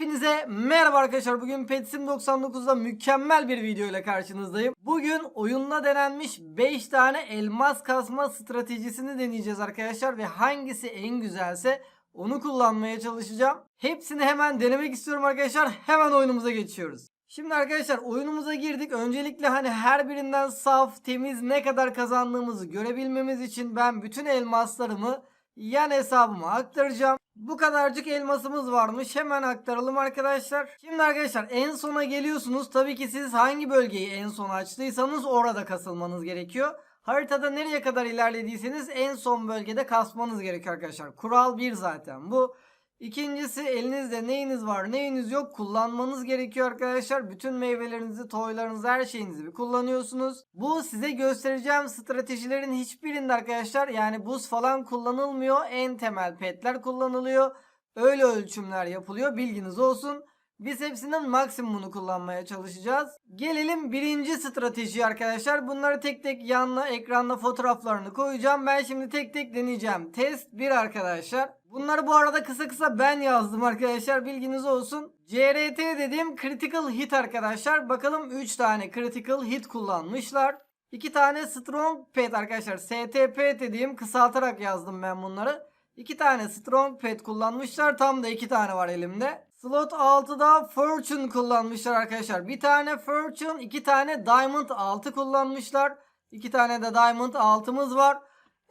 Hepinize merhaba arkadaşlar. Bugün Petsim 99'da mükemmel bir video ile karşınızdayım. Bugün oyunda denenmiş 5 tane elmas kasma stratejisini deneyeceğiz arkadaşlar ve hangisi en güzelse onu kullanmaya çalışacağım. Hepsini hemen denemek istiyorum arkadaşlar. Hemen oyunumuza geçiyoruz. Şimdi arkadaşlar oyunumuza girdik. Öncelikle hani her birinden saf, temiz ne kadar kazandığımızı görebilmemiz için ben bütün elmaslarımı yan hesabıma aktaracağım. Bu kadarcık elmasımız varmış. Hemen aktaralım arkadaşlar. Şimdi arkadaşlar en sona geliyorsunuz. Tabii ki siz hangi bölgeyi en sona açtıysanız orada kasılmanız gerekiyor. Haritada nereye kadar ilerlediyseniz en son bölgede kasmanız gerekiyor arkadaşlar. Kural 1 zaten bu. İkincisi elinizde neyiniz var neyiniz yok kullanmanız gerekiyor arkadaşlar. Bütün meyvelerinizi, toylarınızı, her şeyinizi bir kullanıyorsunuz. Bu size göstereceğim stratejilerin hiçbirinde arkadaşlar yani buz falan kullanılmıyor. En temel petler kullanılıyor. Öyle ölçümler yapılıyor bilginiz olsun. Biz hepsinin maksimumunu kullanmaya çalışacağız. Gelelim birinci strateji arkadaşlar. Bunları tek tek yanına ekranda fotoğraflarını koyacağım. Ben şimdi tek tek deneyeceğim. Test 1 arkadaşlar. Bunları bu arada kısa kısa ben yazdım arkadaşlar. Bilginiz olsun. CRT dediğim critical hit arkadaşlar. Bakalım 3 tane critical hit kullanmışlar. 2 tane strong pet arkadaşlar. STP dediğim kısaltarak yazdım ben bunları. 2 tane strong pet kullanmışlar. Tam da 2 tane var elimde. Slot 6'da Fortune kullanmışlar arkadaşlar. Bir tane Fortune, iki tane Diamond 6 kullanmışlar. İki tane de Diamond 6'mız var.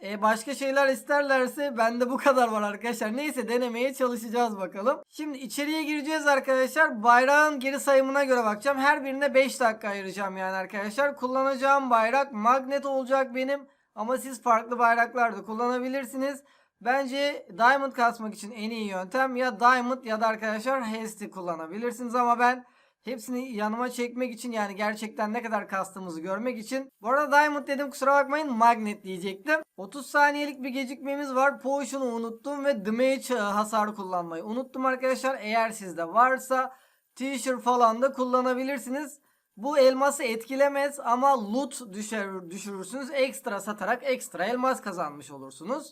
E başka şeyler isterlerse bende bu kadar var arkadaşlar. Neyse denemeye çalışacağız bakalım. Şimdi içeriye gireceğiz arkadaşlar. Bayrağın geri sayımına göre bakacağım. Her birine 5 dakika ayıracağım yani arkadaşlar. Kullanacağım bayrak magnet olacak benim. Ama siz farklı bayraklar da kullanabilirsiniz. Bence Diamond kasmak için en iyi yöntem ya Diamond ya da arkadaşlar Hasty kullanabilirsiniz ama ben hepsini yanıma çekmek için yani gerçekten ne kadar kastığımızı görmek için. Bu arada Diamond dedim kusura bakmayın Magnet diyecektim. 30 saniyelik bir gecikmemiz var. Potion'u unuttum ve Damage hasarı kullanmayı unuttum arkadaşlar. Eğer sizde varsa T-shirt falan da kullanabilirsiniz. Bu elması etkilemez ama loot düşür, düşürürsünüz. Ekstra satarak ekstra elmas kazanmış olursunuz.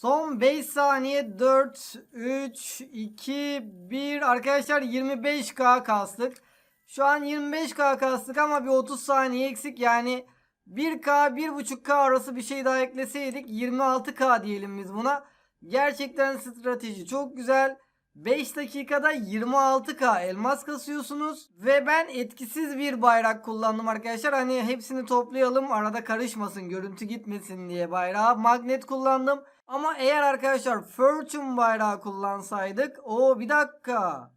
Son 5 saniye 4, 3, 2, 1 arkadaşlar 25k kastık. Şu an 25k kastık ama bir 30 saniye eksik yani 1k 1.5k arası bir şey daha ekleseydik 26k diyelim biz buna. Gerçekten strateji çok güzel. 5 dakikada 26k elmas kasıyorsunuz ve ben etkisiz bir bayrak kullandım arkadaşlar. Hani hepsini toplayalım arada karışmasın görüntü gitmesin diye bayrağı magnet kullandım. Ama eğer arkadaşlar Fortune bayrağı kullansaydık o bir dakika.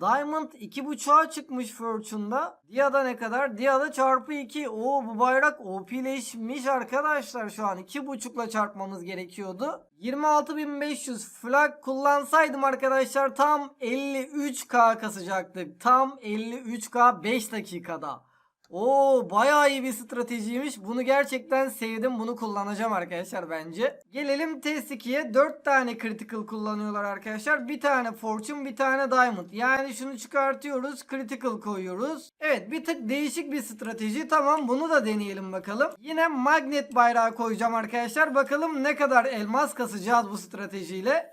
Diamond 2.5'a çıkmış Fortune'da. Dia'da ne kadar? Dia'da çarpı 2. Oo bu bayrak OP'leşmiş arkadaşlar şu an. 2.5'la çarpmamız gerekiyordu. 26.500 flag kullansaydım arkadaşlar tam 53k kasacaktık. Tam 53k 5 dakikada. Oo bayağı iyi bir stratejiymiş. Bunu gerçekten sevdim. Bunu kullanacağım arkadaşlar bence. Gelelim test 2'ye. 4 tane critical kullanıyorlar arkadaşlar. Bir tane fortune bir tane diamond. Yani şunu çıkartıyoruz. Critical koyuyoruz. Evet bir tık değişik bir strateji. Tamam bunu da deneyelim bakalım. Yine magnet bayrağı koyacağım arkadaşlar. Bakalım ne kadar elmas kasacağız bu stratejiyle.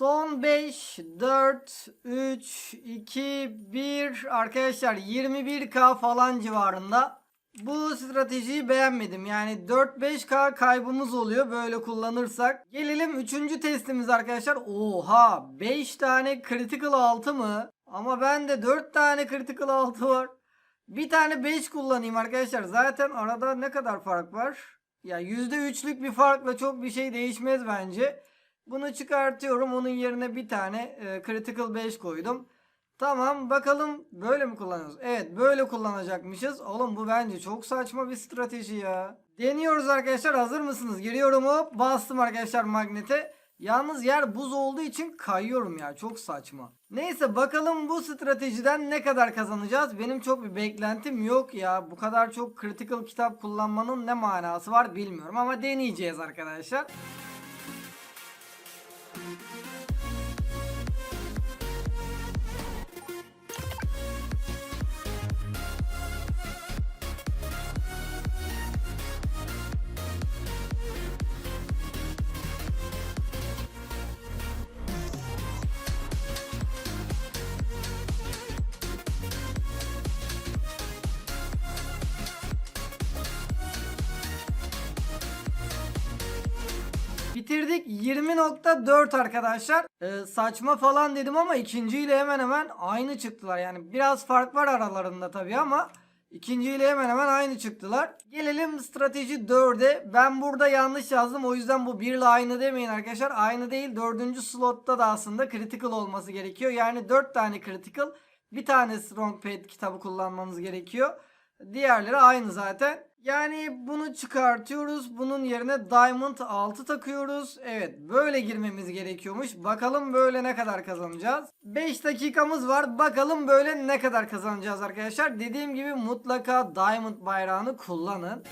Son 5, 4, 3, 2, 1 arkadaşlar 21k falan civarında. Bu stratejiyi beğenmedim. Yani 4-5k kaybımız oluyor böyle kullanırsak. Gelelim 3. testimiz arkadaşlar. Oha 5 tane critical altı mı? Ama bende 4 tane critical 6 var. Bir tane 5 kullanayım arkadaşlar. Zaten arada ne kadar fark var? Ya %3'lük bir farkla çok bir şey değişmez bence. Bunu çıkartıyorum. Onun yerine bir tane e, critical 5 koydum. Tamam bakalım böyle mi kullanıyoruz? Evet böyle kullanacakmışız. Oğlum bu bence çok saçma bir strateji ya. Deniyoruz arkadaşlar hazır mısınız? Giriyorum hop bastım arkadaşlar magnete. Yalnız yer buz olduğu için kayıyorum ya çok saçma. Neyse bakalım bu stratejiden ne kadar kazanacağız? Benim çok bir beklentim yok ya. Bu kadar çok critical kitap kullanmanın ne manası var bilmiyorum ama deneyeceğiz arkadaşlar. Música Bitirdik 20.4 arkadaşlar. Ee, saçma falan dedim ama ikinciyle hemen hemen aynı çıktılar. Yani biraz fark var aralarında tabii ama ikinciyle hemen hemen aynı çıktılar. Gelelim strateji 4'e. Ben burada yanlış yazdım. O yüzden bu 1 ile aynı demeyin arkadaşlar. Aynı değil. 4. slotta da aslında critical olması gerekiyor. Yani 4 tane critical. Bir tane strong pad kitabı kullanmanız gerekiyor. Diğerleri aynı zaten. Yani bunu çıkartıyoruz. Bunun yerine Diamond 6 takıyoruz. Evet böyle girmemiz gerekiyormuş. Bakalım böyle ne kadar kazanacağız. 5 dakikamız var. Bakalım böyle ne kadar kazanacağız arkadaşlar. Dediğim gibi mutlaka Diamond bayrağını kullanın.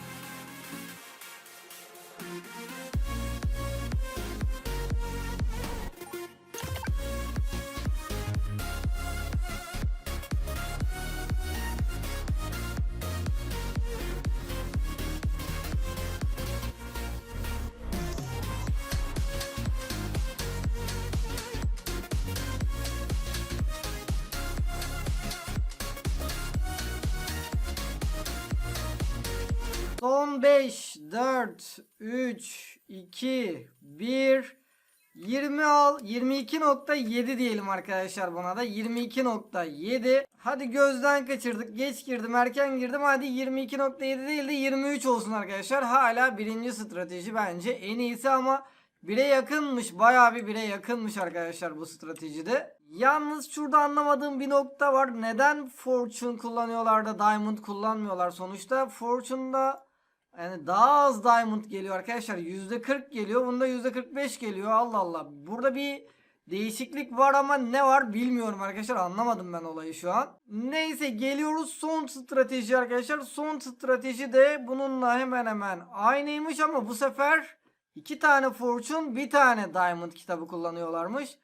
Son 5, 4, 3, 2, 1, 20 al. 22.7 diyelim arkadaşlar buna da. 22.7. Hadi gözden kaçırdık. Geç girdim, erken girdim. Hadi 22.7 değil de 23 olsun arkadaşlar. Hala birinci strateji bence en iyisi ama 1'e yakınmış. Bayağı bir 1'e yakınmış arkadaşlar bu stratejide. Yalnız şurada anlamadığım bir nokta var. Neden Fortune kullanıyorlar da Diamond kullanmıyorlar sonuçta? Fortune'da yani daha az diamond geliyor arkadaşlar. %40 geliyor. Bunda %45 geliyor. Allah Allah. Burada bir değişiklik var ama ne var bilmiyorum arkadaşlar. Anlamadım ben olayı şu an. Neyse geliyoruz son strateji arkadaşlar. Son strateji de bununla hemen hemen aynıymış ama bu sefer iki tane fortune bir tane diamond kitabı kullanıyorlarmış.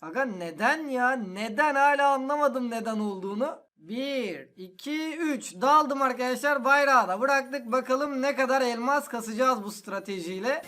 Aga neden ya? Neden hala anlamadım neden olduğunu. 1, 2, 3 daldım arkadaşlar bayrağı da bıraktık bakalım ne kadar elmas kasacağız bu stratejiyle.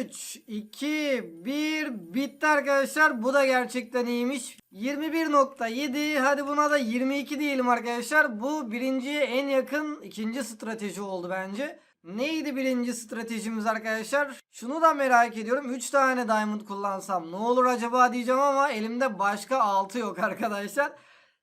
Üç, 2, 1 bitti arkadaşlar. Bu da gerçekten iyiymiş. 21.7 hadi buna da 22 diyelim arkadaşlar. Bu birinciye en yakın ikinci strateji oldu bence. Neydi birinci stratejimiz arkadaşlar? Şunu da merak ediyorum. 3 tane diamond kullansam ne olur acaba diyeceğim ama elimde başka 6 yok arkadaşlar.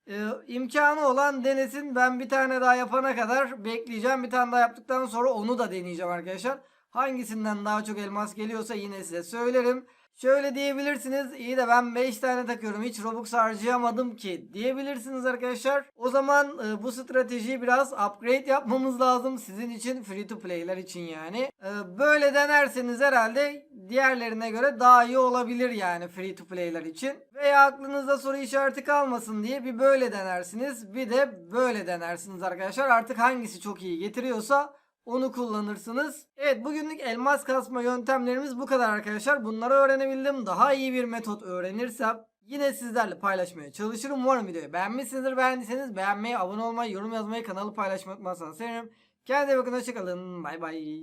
Ee, imkanı olan denesin. Ben bir tane daha yapana kadar bekleyeceğim. Bir tane daha yaptıktan sonra onu da deneyeceğim arkadaşlar. Hangisinden daha çok elmas geliyorsa yine size söylerim. Şöyle diyebilirsiniz. İyi de ben 5 tane takıyorum. Hiç Robux harcayamadım ki diyebilirsiniz arkadaşlar. O zaman e, bu stratejiyi biraz upgrade yapmamız lazım. Sizin için free to play'ler için yani. E, böyle denerseniz herhalde diğerlerine göre daha iyi olabilir yani free to play'ler için. Veya aklınızda soru işareti kalmasın diye bir böyle denersiniz. Bir de böyle denersiniz arkadaşlar. Artık hangisi çok iyi getiriyorsa onu kullanırsınız. Evet bugünlük elmas kasma yöntemlerimiz bu kadar arkadaşlar. Bunları öğrenebildim. Daha iyi bir metot öğrenirsem yine sizlerle paylaşmaya çalışırım. Umarım videoyu beğenmişsinizdir. Beğendiyseniz beğenmeyi, abone olmayı, yorum yazmayı, kanalı paylaşmayı unutmazsanız sevinirim. Kendinize bakın hoşçakalın. Bay bay.